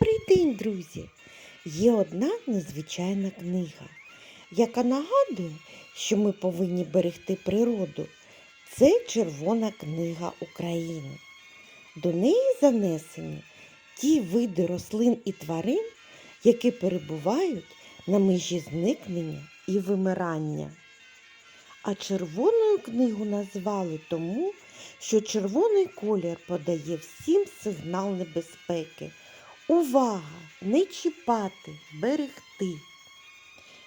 Добрий день, друзі! Є одна незвичайна книга, яка нагадує, що ми повинні берегти природу. Це Червона книга України. До неї занесені ті види рослин і тварин, які перебувають на межі зникнення і вимирання. А червоною книгу назвали тому, що червоний колір подає всім сигнал небезпеки. Увага! Не чіпати, берегти.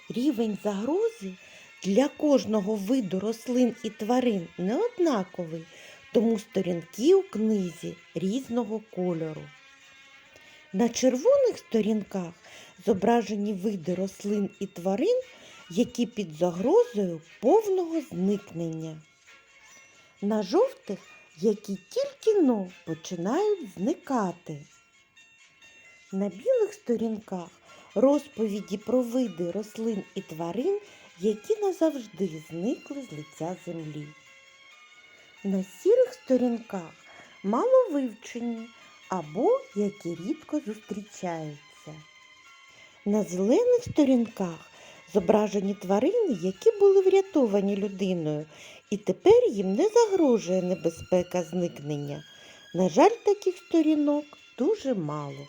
Рівень загрози для кожного виду рослин і тварин не однаковий, тому сторінки у книзі різного кольору. На червоних сторінках зображені види рослин і тварин, які під загрозою повного зникнення. На жовтих, які тільки но починають зникати. На білих сторінках розповіді про види рослин і тварин, які назавжди зникли з лиця землі. На сірих сторінках мало вивчені або які рідко зустрічаються. На зелених сторінках зображені тварини, які були врятовані людиною, і тепер їм не загрожує небезпека зникнення. На жаль, таких сторінок дуже мало.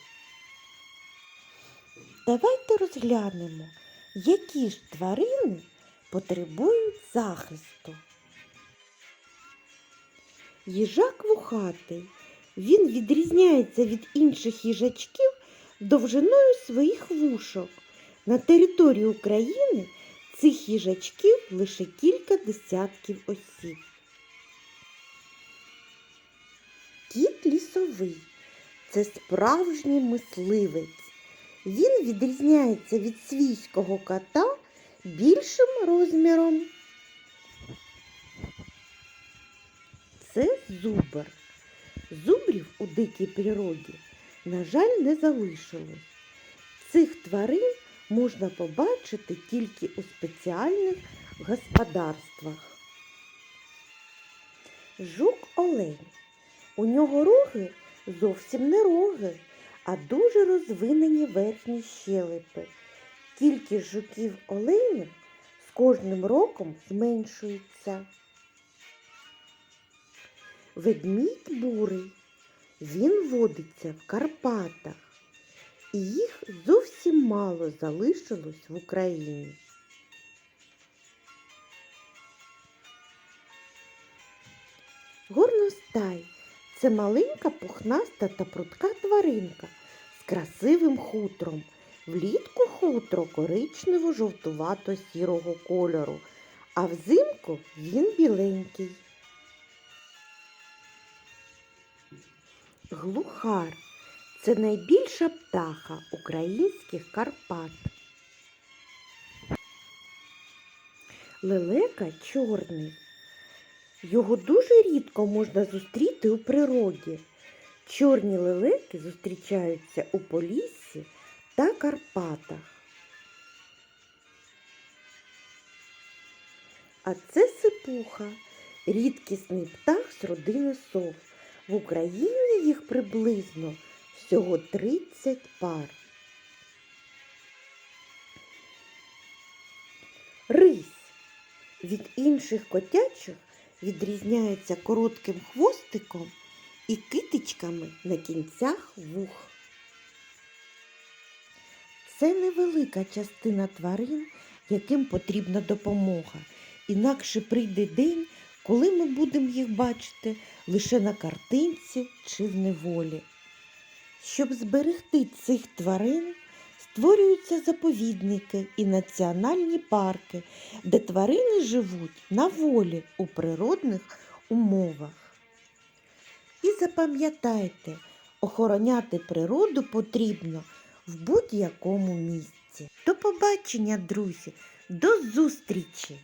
Давайте розглянемо, які ж тварини потребують захисту. Їжак вухатий. Він відрізняється від інших їжачків довжиною своїх вушок. На території України цих їжачків лише кілька десятків осіб. Кіт лісовий це справжній мисливець. Він відрізняється від свійського кота більшим розміром. Це зубр. Зубрів у дикій природі, на жаль, не залишилось. Цих тварин можна побачити тільки у спеціальних господарствах. Жук олень. У нього роги зовсім не роги, а дуже розвинені верхні щелепи. Кількість жуків оленів з кожним роком зменшується. Ведмідь бурий. Він водиться в Карпатах, і їх зовсім мало залишилось в Україні. Горностай це маленька пухнаста та прудка тваринка з красивим хутром. Влітку хутро коричнево-жовтувато-сірого кольору, а взимку він біленький. Глухар це найбільша птаха українських Карпат. Лелека чорний. Його дуже рідко можна зустріти у природі. Чорні лелеки зустрічаються у Поліссі та Карпатах. А це сипуха, рідкісний птах з родини сов. В Україні їх приблизно всього 30 пар. Рись від інших котячих відрізняється коротким хвостиком і китичками на кінцях вух. Це невелика частина тварин, яким потрібна допомога. Інакше прийде день, коли ми будемо їх бачити лише на картинці чи в неволі. Щоб зберегти цих тварин, створюються заповідники і національні парки, де тварини живуть на волі у природних умовах. І запам'ятайте, охороняти природу потрібно в будь-якому місці. До побачення, друзі, до зустрічі!